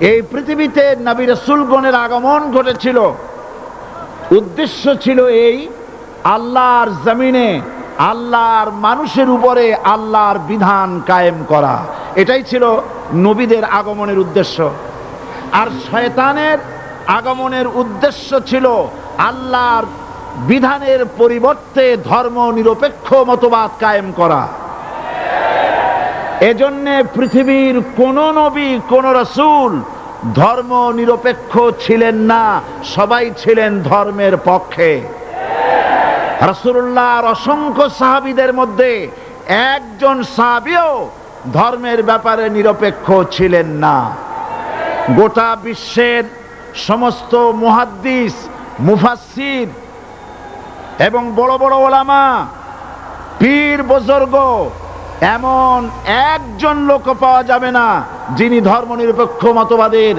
এই পৃথিবীতে নবী রসুলগণের আগমন ঘটেছিল। উদ্দেশ্য ছিল এই, আল্লাহর জমিনে আল্লাহর মানুষের উপরে আল্লাহর বিধান কায়েম করা। এটাই ছিল নবীদের আগমনের উদ্দেশ্য। আর শয়তানের আগমনের উদ্দেশ্য ছিল আল্লাহর বিধানের পরিবর্তে ধর্ম নিরপেক্ষ মতবাদ কায়েম করা। এজন্যে পৃথিবীর কোন নবী, কোন রসুল ধর্ম নিরপেক্ষ ছিলেন না, সবাই ছিলেন ধর্মের পক্ষে। রসুল্লাহর অসংখ্য সাহাবিদের মধ্যে একজন সাহাবিও ধর্মের ব্যাপারে নিরপেক্ষ ছিলেন না। গোটা বিশ্বের সমস্ত মুহাদ্দিস, মুফাসসির এবং বড় বড় ওলামা, পীর বুজুর্গ এমন একজন লোক পাওয়া যাবে না যিনি ধর্মনিরপেক্ষ মতবাদের